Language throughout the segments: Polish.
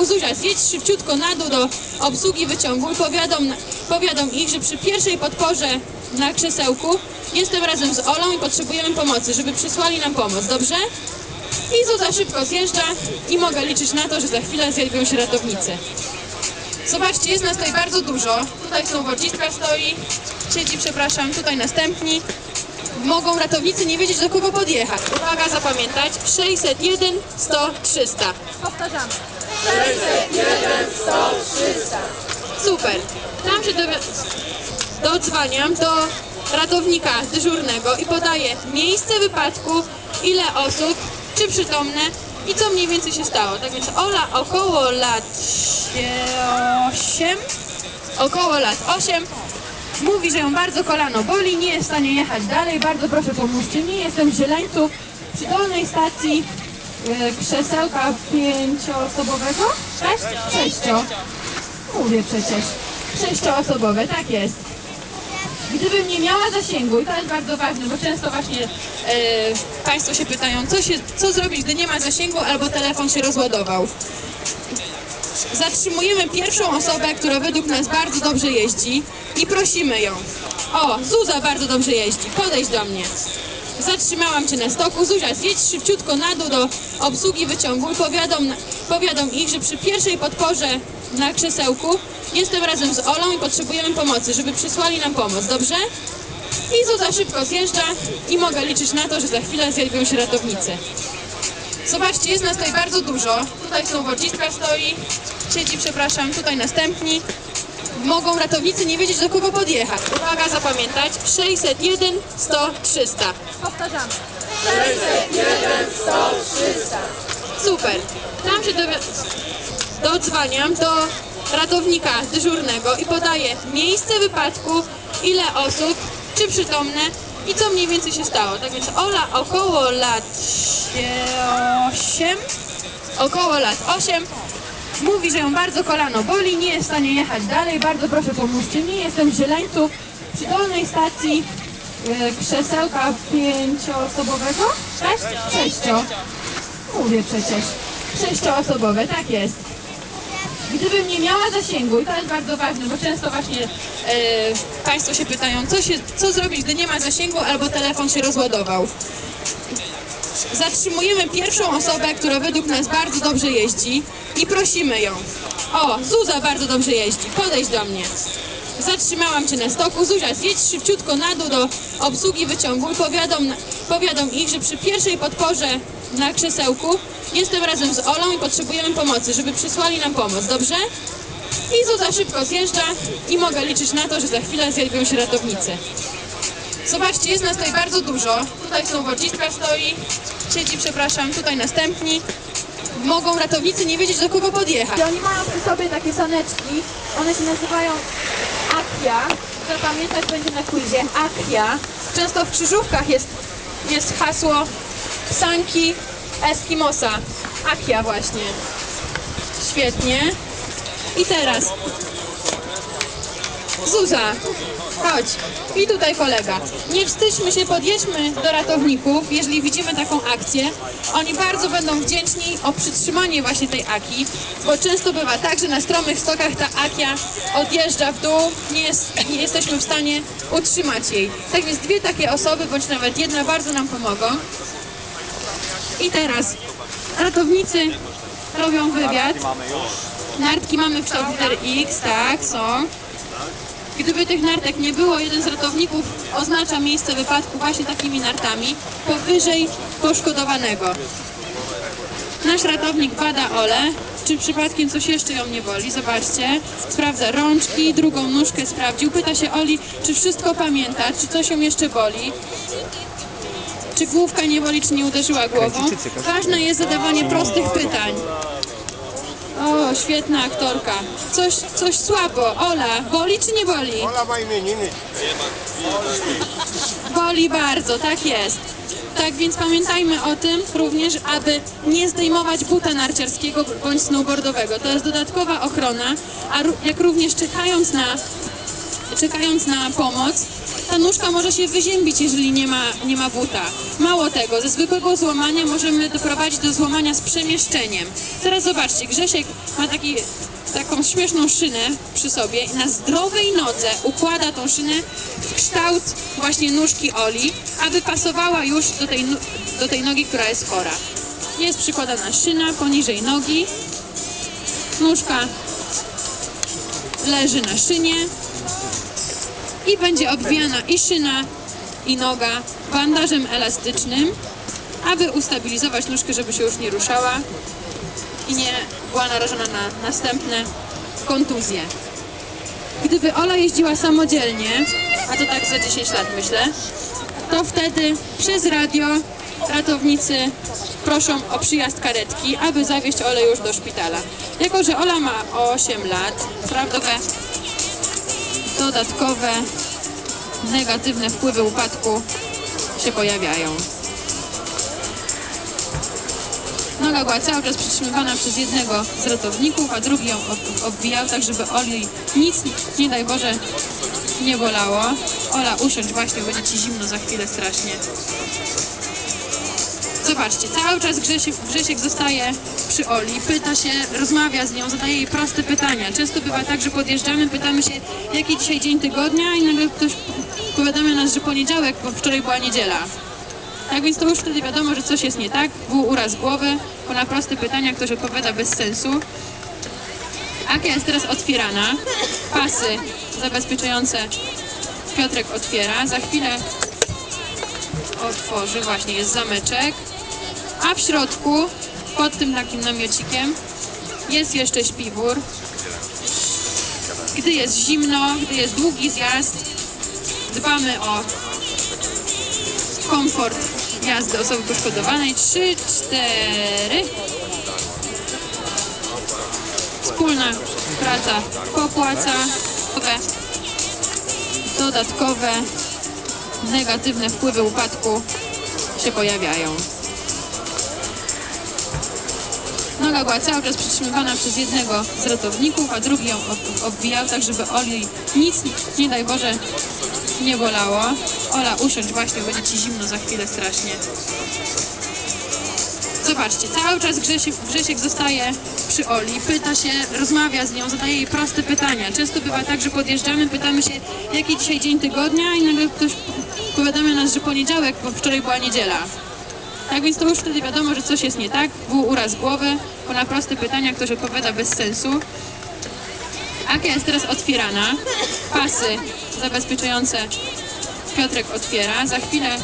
Zuzia, zjedź szybciutko na dół do obsługi wyciągu i powiadom, powiadom ich, że przy pierwszej podporze na krzesełku jestem razem z Olą i potrzebujemy pomocy, żeby przysłali nam pomoc, dobrze? I Zuza szybko zjeżdża i mogę liczyć na to, że za chwilę zjawią się ratownicy. Zobaczcie, jest nas tutaj bardzo dużo. Tutaj są wodziska stoi, siedzi, przepraszam, tutaj następni. Mogą ratownicy nie wiedzieć do kogo podjechać. Uwaga, zapamiętać. 601 100 300. Powtarzamy. Super. Tam się dowi- dodzwaniam do ratownika dyżurnego i podaję miejsce wypadku, ile osób, czy przytomne i co mniej więcej się stało. Tak więc Ola około lat 8, około lat 8 mówi, że ją bardzo kolano boli, nie jest w stanie jechać dalej. Bardzo proszę pomóżcie mi. Jestem z Zieleńców przy dolnej stacji krzesełka pięcioosobowego. Sześć? Sześcio. Mówię przecież. Sześcioosobowe, tak jest. Gdybym nie miała zasięgu, i to jest bardzo ważne, bo często właśnie e, Państwo się pytają, co, się, co zrobić, gdy nie ma zasięgu albo telefon się rozładował. Zatrzymujemy pierwszą osobę, która według nas bardzo dobrze jeździ i prosimy ją. O, Zuza bardzo dobrze jeździ, podejdź do mnie. Zatrzymałam Cię na stoku. Zuzia, zjedź szybciutko na dół do obsługi wyciągu i powiadom, powiadom ich, że przy pierwszej podporze na krzesełku jestem razem z Olą i potrzebujemy pomocy, żeby przysłali nam pomoc, dobrze? I Zuza szybko zjeżdża i mogę liczyć na to, że za chwilę zjawią się ratownicy. Zobaczcie, jest nas tutaj bardzo dużo. Tutaj są wodziska stoi, siedzi, przepraszam, tutaj następni. Mogą ratownicy nie wiedzieć do kogo podjechać. Uwaga, zapamiętać. 601 100 300. Powtarzamy. Super. Tam się dowi- dodzwaniam do ratownika dyżurnego i podaję miejsce wypadku, ile osób, czy przytomne i co mniej więcej się stało. Tak więc Ola około lat 8, około lat 8 mówi, że ją bardzo kolano boli, nie jest w stanie jechać dalej. Bardzo proszę pomóżcie mi. Jestem z Zieleńców przy dolnej stacji e, krzesełka pięcioosobowego. Sześć? Sześcio. Mówię przecież. Sześcioosobowe, tak jest. Gdybym nie miała zasięgu, i to jest bardzo ważne, bo często właśnie e, Państwo się pytają, co, się, co zrobić, gdy nie ma zasięgu albo telefon się rozładował. Zatrzymujemy pierwszą osobę, która według nas bardzo dobrze jeździ i prosimy ją. O, Zuza bardzo dobrze jeździ, podejdź do mnie. Zatrzymałam Cię na stoku. Zuzia, zjedź szybciutko na dół do obsługi wyciągu i powiadom, powiadom ich, że przy pierwszej podporze na krzesełku jestem razem z Olą i potrzebujemy pomocy, żeby przysłali nam pomoc, dobrze? I Zuza szybko zjeżdża i mogę liczyć na to, że za chwilę zjawią się ratownicy. Zobaczcie, jest nas tutaj bardzo dużo. Tutaj są wodziska stoi, siedzi, przepraszam, tutaj następni. Mogą ratownicy nie wiedzieć do kogo podjechać. I oni mają przy sobie takie saneczki. One się nazywają Akia. Zapamiętać będzie na quizie. Akia. Często w krzyżówkach jest, jest hasło Sanki Eskimosa. Akia właśnie. Świetnie. I teraz Zuza, chodź. I tutaj kolega. Nie wstydźmy się, podjedźmy do ratowników, jeżeli widzimy taką akcję. Oni bardzo będą wdzięczni o przytrzymanie właśnie tej aki, bo często bywa tak, że na stromych stokach ta akia odjeżdża w dół, nie, jest, nie jesteśmy w stanie utrzymać jej. Tak więc dwie takie osoby, bądź nawet jedna bardzo nam pomogą. I teraz ratownicy robią wywiad. Nartki mamy w kształt X, tak, są. Gdyby tych nartek nie było, jeden z ratowników oznacza miejsce wypadku właśnie takimi nartami powyżej poszkodowanego. Nasz ratownik bada Olę, czy przypadkiem coś jeszcze ją nie boli. Zobaczcie, sprawdza rączki, drugą nóżkę sprawdził. Pyta się Oli, czy wszystko pamięta, czy coś ją jeszcze boli. Czy główka nie boli, czy nie uderzyła głową. Ważne jest zadawanie prostych pytań. O, świetna aktorka. Coś, coś słabo. Ola, boli czy nie boli? Ola ma imieniny. Boli bardzo, tak jest. Tak więc pamiętajmy o tym również, aby nie zdejmować buta narciarskiego bądź snowboardowego. To jest dodatkowa ochrona, a jak również czekając na, czekając na pomoc, ta nóżka może się wyziębić, jeżeli nie ma, nie ma buta. Mało tego, ze zwykłego złamania możemy doprowadzić do złamania z przemieszczeniem. Teraz zobaczcie, Grzesiek ma taki, taką śmieszną szynę przy sobie i na zdrowej nodze układa tą szynę w kształt właśnie nóżki Oli, aby pasowała już do tej, nu- do tej nogi, która jest chora. Jest przykładana szyna poniżej nogi, nóżka leży na szynie i będzie obwijana i szyna, i noga bandażem elastycznym, aby ustabilizować nóżkę, żeby się już nie ruszała i nie była narażona na następne kontuzje. Gdyby Ola jeździła samodzielnie, a to tak za 10 lat myślę, to wtedy przez radio ratownicy proszą o przyjazd karetki, aby zawieźć Olę już do szpitala. Jako, że Ola ma 8 lat, prawdowe dodatkowe negatywne wpływy upadku się pojawiają. Noga była cały czas przytrzymywana przez jednego z ratowników, a drugi ją ob- obwijał, tak żeby Oli nic, nie daj Boże, nie bolało. Ola, usiądź właśnie, będzie ci zimno za chwilę strasznie. Zobaczcie, cały czas Grzesiek, Grzesiek zostaje przy Oli, pyta się, rozmawia z nią, zadaje jej proste pytania. Często bywa tak, że podjeżdżamy, pytamy się, jaki dzisiaj dzień tygodnia i nagle ktoś powiadamia nas, że poniedziałek, bo wczoraj była niedziela. Tak więc to już wtedy wiadomo, że coś jest nie tak, był uraz głowy, bo na proste pytania ktoś odpowiada bez sensu. Akia jest teraz otwierana, pasy zabezpieczające Piotrek otwiera, za chwilę otworzy, właśnie jest zameczek, a w środku, pod tym takim namiocikiem, jest jeszcze śpiwór. Gdy jest zimno, gdy jest długi zjazd, dbamy o komfort jazdy osoby poszkodowanej. Trzy, cztery. Wspólna praca popłaca. Dodatkowe negatywne wpływy upadku się pojawiają. Noga była cały czas przytrzymywana przez jednego z ratowników, a drugi ją ob- obwijał, tak żeby Oli nic, nie daj Boże, nie bolało. Ola, usiądź właśnie, będzie ci zimno za chwilę strasznie. Zobaczcie, cały czas Grzesiek, Grzesiek zostaje przy Oli, pyta się, rozmawia z nią, zadaje jej proste pytania. Często bywa tak, że podjeżdżamy, pytamy się, jaki dzisiaj dzień tygodnia i nagle ktoś powiadamia nas, że poniedziałek, bo wczoraj była niedziela. Tak więc to już wtedy wiadomo, że coś jest nie tak, był uraz głowy, bo na proste pytania ktoś odpowiada bez sensu. Akia jest teraz otwierana, pasy zabezpieczające Piotrek otwiera, za chwilę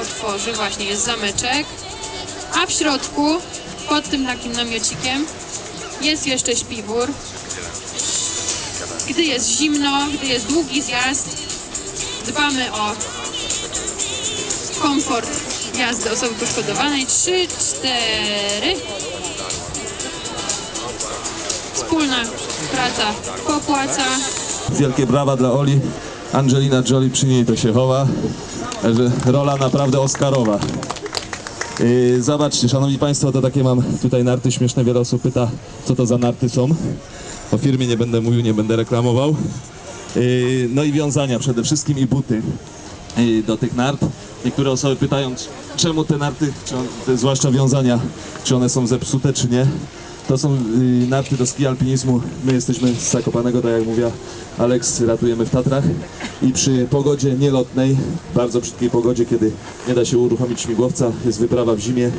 otworzy, właśnie jest zameczek, a w środku, pod tym takim namiocikiem, jest jeszcze śpiwór. Gdy jest zimno, gdy jest długi zjazd, dbamy o komfort jazdy osoby poszkodowanej. Trzy, cztery. Wspólna praca popłaca. Wielkie brawa dla Oli. Angelina Jolie przy niej to się chowa. Rola naprawdę Oscarowa. Yy, zobaczcie, szanowni państwo, to takie mam tutaj narty śmieszne. Wiele osób pyta, co to za narty są. O firmie nie będę mówił, nie będę reklamował. Yy, no i wiązania przede wszystkim i buty yy, do tych nart. Niektóre osoby pytają, czemu te narty, on, zwłaszcza wiązania, czy one są zepsute, czy nie. To są yy, narty do ski alpinizmu. My jesteśmy z Zakopanego, tak jak mówiła Alex, ratujemy w Tatrach. I przy pogodzie nielotnej, bardzo brzydkiej pogodzie, kiedy nie da się uruchomić śmigłowca, jest wyprawa w zimie,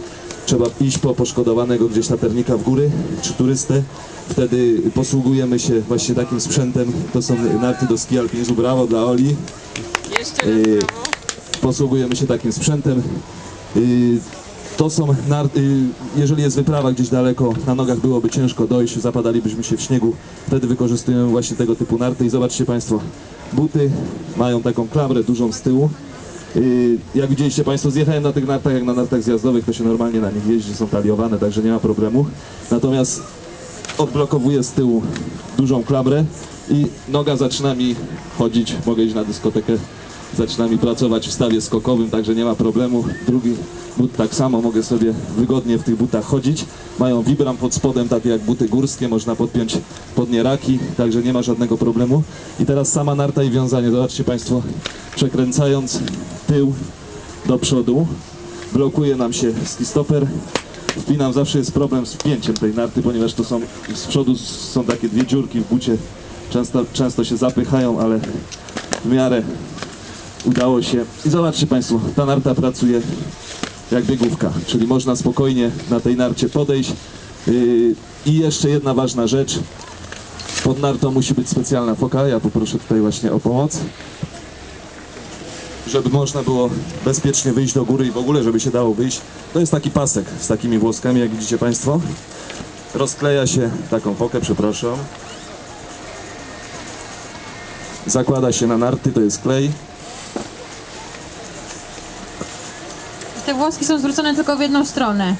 trzeba iść po poszkodowanego gdzieś laternika w góry, czy turystę. Wtedy posługujemy się właśnie takim sprzętem. To są narty do ski alpinizmu. Brawo dla Oli. Yy, posługujemy się takim sprzętem. Yy, To są, yy, jeżeli jest wyprawa gdzieś daleko, na nogach byłoby ciężko dojść, zapadalibyśmy się w śniegu, wtedy wykorzystujemy właśnie tego typu narty i zobaczcie Państwo, buty mają taką klamrę dużą z tyłu. Yy, Jak widzieliście Państwo, zjechałem na tych nartach jak na nartach zjazdowych, to się normalnie na nich jeździ, są taliowane, także nie ma problemu. Natomiast odblokowuję z tyłu dużą klamrę i noga zaczyna mi chodzić, mogę iść na dyskotekę zaczyna mi pracować w stawie skokowym, także nie ma problemu. Drugi but tak samo, mogę sobie wygodnie w tych butach chodzić. Mają vibram pod spodem, takie jak buty górskie, można podpiąć pod nie raki, także nie ma żadnego problemu. I teraz sama narta i wiązanie, zobaczcie Państwo, przekręcając tył do przodu, blokuje nam się skistoper. Wpinam, zawsze jest problem z wpięciem tej narty, ponieważ to są z przodu są takie dwie dziurki w bucie. Często, często się zapychają, ale w miarę udało się. I zobaczcie Państwo, ta narta pracuje jak biegówka, czyli można spokojnie na tej narcie podejść. Yy, I jeszcze jedna ważna rzecz. Pod nartą musi być specjalna foka. Ja poproszę tutaj właśnie o pomoc żeby można było bezpiecznie wyjść do góry i w ogóle, żeby się dało wyjść. To jest taki pasek z takimi włoskami, jak widzicie Państwo. Rozkleja się taką fokę, przepraszam. Zakłada się na narty, to jest klej. Te włoski są zwrócone tylko w jedną stronę.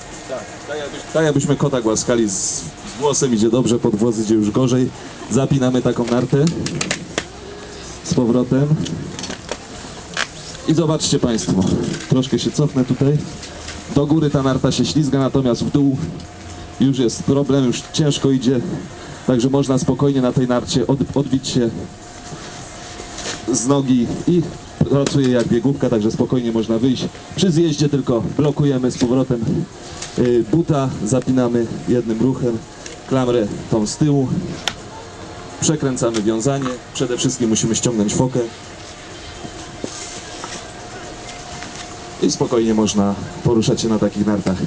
Tak jakbyśmy kota głaskali, z włosem idzie dobrze, pod włos idzie już gorzej. Zapinamy taką nartę z powrotem. I zobaczcie Państwo, troszkę się cofnę tutaj. Do góry ta narta się ślizga, natomiast w dół już jest problem, już ciężko idzie. Także można spokojnie na tej narcie od, odbić się z nogi i pracuje jak biegówka, także spokojnie można wyjść. Przy zjeździe tylko blokujemy z powrotem y, buta, zapinamy jednym ruchem, klamrę tą z tyłu, przekręcamy wiązanie, przede wszystkim musimy ściągnąć fokę i spokojnie można poruszać się na takich nartach.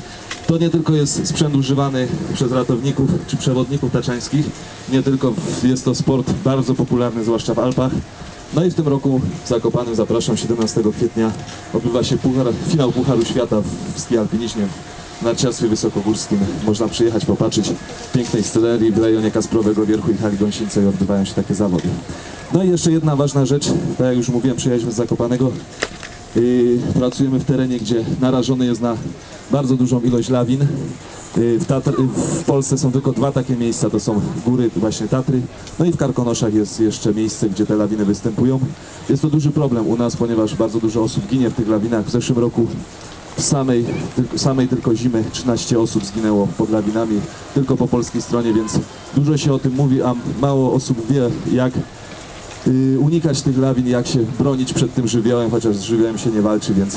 To nie tylko jest sprzęt używany przez ratowników czy przewodników taczańskich, nie tylko jest to sport bardzo popularny, zwłaszcza w Alpach. No i w tym roku w Zakopanem zapraszam 17 kwietnia odbywa się puchar, finał Pucharu Świata w ski alpinizmie w narciarstwie wysokogórskim. Można przyjechać, popatrzeć pięknej scenerii w rejonie Kasprowego Wierchu i Hali Gąsieńcej odbywają się takie zawody. No i jeszcze jedna ważna rzecz, tak jak już mówiłem, przyjechaliśmy z Zakopanego. Yy, pracujemy w terenie, gdzie narażony jest na bardzo dużą ilość lawin. Yy, W, Tatr, w Polsce są tylko dwa takie miejsca, to są góry, właśnie Tatry. No i w Karkonoszach jest jeszcze miejsce, gdzie te lawiny występują. Jest to duży problem u nas, ponieważ bardzo dużo osób ginie w tych lawinach. W zeszłym roku w samej, samej tylko zimy 13 osób zginęło pod lawinami, tylko po polskiej stronie, więc dużo się o tym mówi, a mało osób wie, jak y, unikać tych lawin, jak się bronić przed tym żywiołem, chociaż z żywiołem się nie walczy, więc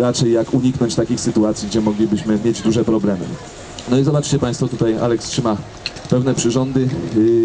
raczej jak uniknąć takich sytuacji, gdzie moglibyśmy mieć duże problemy. No i zobaczcie Państwo, tutaj Aleks trzyma pewne przyrządy. y,